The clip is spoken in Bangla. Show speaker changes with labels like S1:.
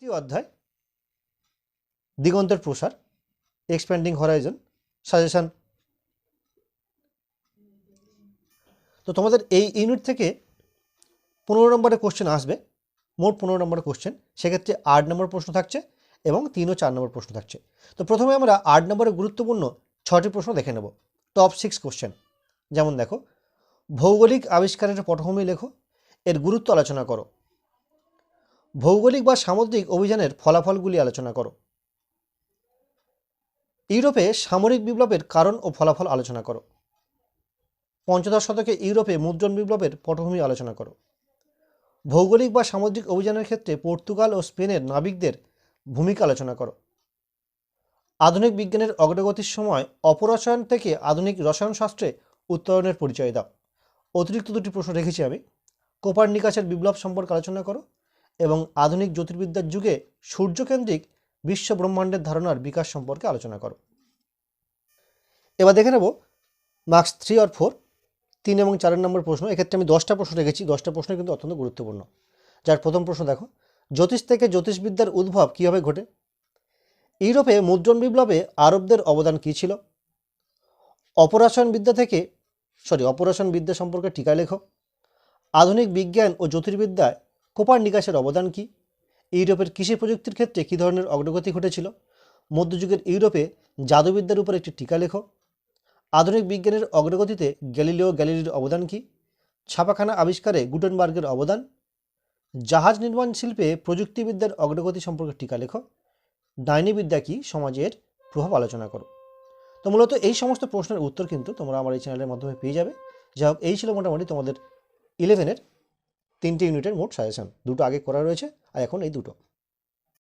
S1: তৃতীয় অধ্যায়, দিগন্তের প্রসার এক্সপ্যান্ডিং হরাইজন সাজেশন তো তোমাদের এই ইউনিট থেকে পনেরো নম্বরের কোশ্চেন আসবে, মোট পনেরো নম্বরের কোশ্চেন সেক্ষেত্রে আট নম্বর প্রশ্ন থাকছে এবং তিন ও চার নম্বর প্রশ্ন থাকছে। তো প্রথমে আমরা আট নম্বরের গুরুত্বপূর্ণ ছটি প্রশ্ন দেখে নেব টপ সিক্স কোশ্চেন যেমন দেখো, ভৌগোলিক আবিষ্কারের পটভূমি লেখো, এর গুরুত্ব আলোচনা করো। ভৌগোলিক বা সামুদ্রিক অভিযানের ফলাফলগুলি আলোচনা করো। ইউরোপে সামরিক বিপ্লবের কারণ ও ফলাফল আলোচনা করো। পঞ্চদশ শতকে ইউরোপে মুদ্রণ বিপ্লবের পটভূমি আলোচনা করো। ভৌগোলিক বা সামুদ্রিক অভিযানের ক্ষেত্রে পর্তুগাল ও স্পেনের নাবিকদের ভূমিকা আলোচনা করো। আধুনিক বিজ্ঞানের অগ্রগতির সময় অপরসায়ন থেকে আধুনিক রসায়নশাস্ত্রে উত্তরণের পরিচয় দাও। অতিরিক্ত দুটি প্রশ্ন রেখেছি আমি। কোপার কোপার্নিকাসের বিপ্লব সম্পর্কে আলোচনা করো। এবং আধুনিক জ্যোতির্বিদ্যার যুগে সূর্যকেন্দ্রিক বিশ্ব ব্রহ্মাণ্ডের ধারণার বিকাশ সম্পর্কে আলোচনা করো। এবার দেখে নেব মার্কস থ্রি আর ফোর, তিন এবং চারের নম্বর প্রশ্ন। এক্ষেত্রে আমি দশটা প্রশ্ন রেখেছি। দশটা প্রশ্ন কিন্তু অত্যন্ত গুরুত্বপূর্ণ। যার প্রথম প্রশ্ন দেখো, জ্যোতিষ থেকে জ্যোতিষবিদ্যার উদ্ভব কীভাবে ঘটে? ইউরোপে মুদ্রণ বিপ্লবে আরবদের অবদান কী ছিল? অপরাশন বিদ্যা থেকে সরি অপরাশন বিদ্যা সম্পর্কে টিকা লেখো। আধুনিক বিজ্ঞান ও জ্যোতির্বিদ্যায় কোপার্নিকাসের অবদান কী? ইউরোপের কৃষি প্রযুক্তির ক্ষেত্রে কী ধরনের অগ্রগতি ঘটেছিল? মধ্যযুগের ইউরোপে জাদুবিদ্যার উপর একটি টিকা লেখ। আধুনিক বিজ্ঞানের অগ্রগতিতে গ্যালিলিও গ্যালিলির অবদান কী? ছাপাখানা আবিষ্কারে গুটেনবার্গের অবদান? জাহাজ নির্মাণ শিল্পে প্রযুক্তিবিদ্যার অগ্রগতি সম্পর্কে টিকা লেখ। ডাইনিবিদ্যা কী? সমাজের প্রভাব আলোচনা করো। তো মূলত এই সমস্ত প্রশ্নের উত্তর কিন্তু তোমরা আমার এই চ্যানেলের মাধ্যমে পেয়ে যাবে। যাই হোক, এই ছিল মোটামুটি তোমাদের ইলেভেনের তিনটে ইউনিটের মোট সাজেশান। দুটো আগে করা রয়েছে আর এখন এই দুটো।